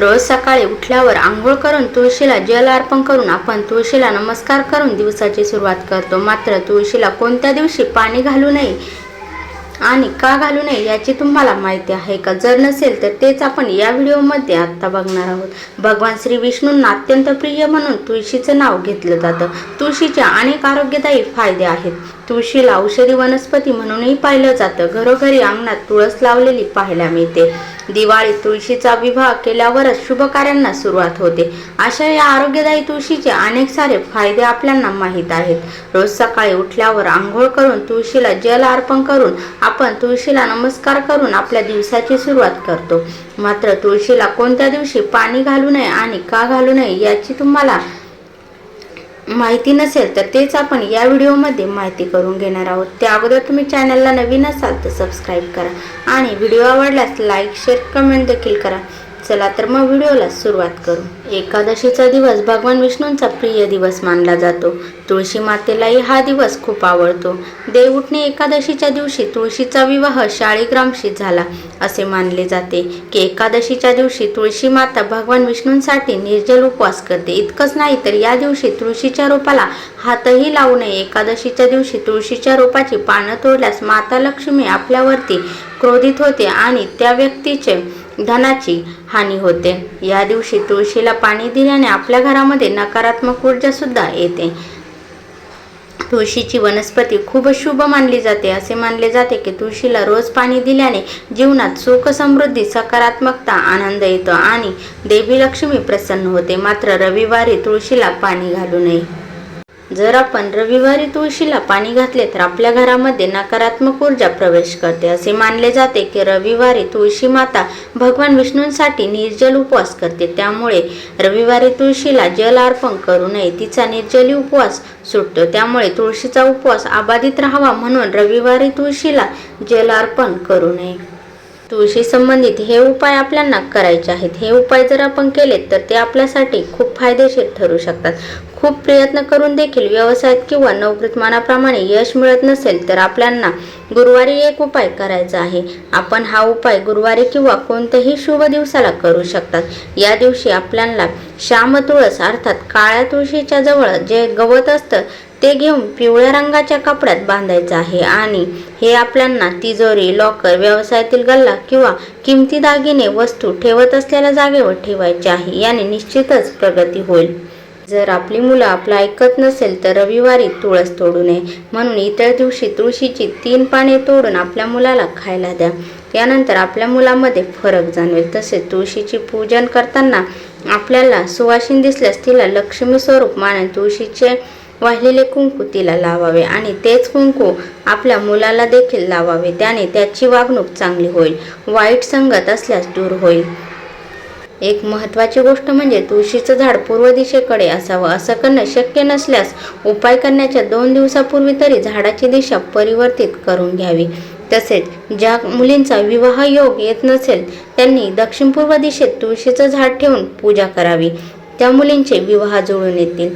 रोज सकाळी उठल्यावर आंघोळ करून तुळशीला जल अर्पण करून आपण तुळशीला नमस्कार करून दिवसाची सुरुवात करतो. मात्र तुळशीला कोणत्या दिवशी पाणी घालू नये आणि का घालू नये याची तुम्हाला माहिती आहे का? जर नसेल तर तेच आपण या व्हिडिओमध्ये आत्ता बघणार आहोत. भगवान श्री विष्णूंना अत्यंत प्रिय म्हणून तुळशीचं नाव घेतलं जातं. तुळशीचे अनेक आरोग्यदायी फायदे आहेत. तुळशीला औषधी वनस्पती म्हणूनही पाहिलं जातं. घरोघरी अंगणात तुळस लावलेली पाहायला मिळते. दिवाळीत तुळशीचा विवाह केल्यावरच शुभ कार्यांना सुरुवात होते. अशा या आरोग्यदायी तुळशीचे अनेक सारे फायदे आपल्याला माहीत आहेत. रोज सकाळी उठल्यावर आंघोळ करून तुळशीला जल अर्पण करून आपण तुळशीला नमस्कार करून आपल्या दिवसाची सुरुवात करतो. मात्र तुळशीला कोणत्या दिवशी पाणी घालू नये आणि का घालू नये याची तुम्हाला माहिती नसेल तर तेच आपण या व्हिडिओमध्ये माहिती करून घेणार आहोत. त्या अगोदर तुम्ही चॅनलला नवीन असाल तर सबस्क्राईब करा आणि व्हिडिओ आवडल्यास लाईक शेअर कमेंट देखील करा. चला तर मग व्हिडिओला सुरुवात करू. एकादशीचा दिवस भगवान विष्णूंचा प्रिय दिवस मानला जातो. तुळशी मातेलाही हा दिवस खूप आवडतो. देवउठणी एकादशीच्या दिवशी तुळशीचा विवाह शाळीग्रामशी झाला असे मानले जाते. की एकादशीच्या दिवशी तुळशी माता भगवान विष्णूंसाठी निर्जल उपवास करते. इतकंच नाही तर या दिवशी तुळशीच्या रोपाला हातही लावू नये. एकादशीच्या दिवशी तुळशीच्या रोपाची पानं तोडल्यास माता लक्ष्मी आपल्यावरती क्रोधित होते आणि त्या व्यक्तीचे धनाची हानी होते. या दिवशी तुळशीला पाणी दिल्याने आपल्या घरामध्ये नकारात्मक ऊर्जा सुद्धा येते. तुळशीची वनस्पती खूप शुभ मानली जाते. असे मानले जाते की तुळशीला रोज पाणी दिल्याने जीवनात सुख समृद्धी सकारात्मकता आनंद येतो आणि देवी लक्ष्मी प्रसन्न होते. मात्र रविवारी तुळशीला पाणी घालू नये. जर आपण रविवारी तुळशीला पाणी घातले तर आपल्या घरामध्ये नकारात्मक ऊर्जा प्रवेश करते. असे मानले जाते की रविवारी तुळशी माता भगवान विष्णूंसाठी निर्जल उपवास करते. त्यामुळे रविवारी तुळशीला जल अर्पण करू नये तिचा निर्जली उपवास सुटतो. त्यामुळे तुळशीचा उपवास अबाधित राहावा म्हणून रविवारी तुळशीला जल अर्पण करू नये. तुळशी संबंधित हे उपाय आपल्याला करायचे आहेत. हे उपाय जर आपण केलेत तर ते आपल्यासाठी खूप फायदेशीर ठरू शकतात. खूप प्रयत्न करून देखील व्यवसायात किंवा नोकरीत मनाप्रमाणे यश मिळत नसेल तर आपल्याला गुरुवारी एक उपाय करायचा आहे. आपण हा उपाय गुरुवारी किंवा कोणत्याही शुभ दिवसाला करू शकतात. या दिवशी आपल्याला श्याम तुळस अर्थात काळ्या तुळशीच्या जवळ जे गवत असतं ते घेऊन पिवळ्या रंगाच्या कपड्यात बांधायचं आहे. आणि हे आपल्याला तिजोरी लॉकर व्यवसायातील गल्ला किंवा किमती दागिने वस्तू ठेवत असलेल्या जागेवर ठेवायचे आहे. याने निश्चितच प्रगती होईल. जर आपली मुलं आपलं ऐकत नसेल तर रविवारी तुळस तोडू नये. म्हणून इतर दिवशी तुळशीची तीन पाने तोडून आपल्या मुलाला खायला द्या. यानंतर आपल्या मुलामध्ये फरक जाणवेल. तसेच तुळशीची पूजन करताना आपल्याला सुवासिन दिसल्यास तिला लक्ष्मी स्वरूप मानून तुळशीचे वाहिलेले कुंकू तिला लावावे आणि तेच कुंकू आपल्या मुलाला देखील लावावे. त्याने त्याची वागणूक चांगली होईल. वाईट संगत असल्यास दूर होईल. एक महत्त्वाची गोष्ट म्हणजे तुळशीचं झाड पूर्व दिशेकडे असावं. असं करणं शक्य नसल्यास उपाय करण्याच्या दोन दिवसापूर्वी तरी झाडाची दिशा परिवर्तित करून घ्यावी. तसेच ज्या मुलींचा विवाह योग येत नसेल त्यांनी दक्षिणपूर्व दिशेत तुळशीचं झाड ठेवून पूजा करावी. त्या मुलींचे विवाह जुळून येतील.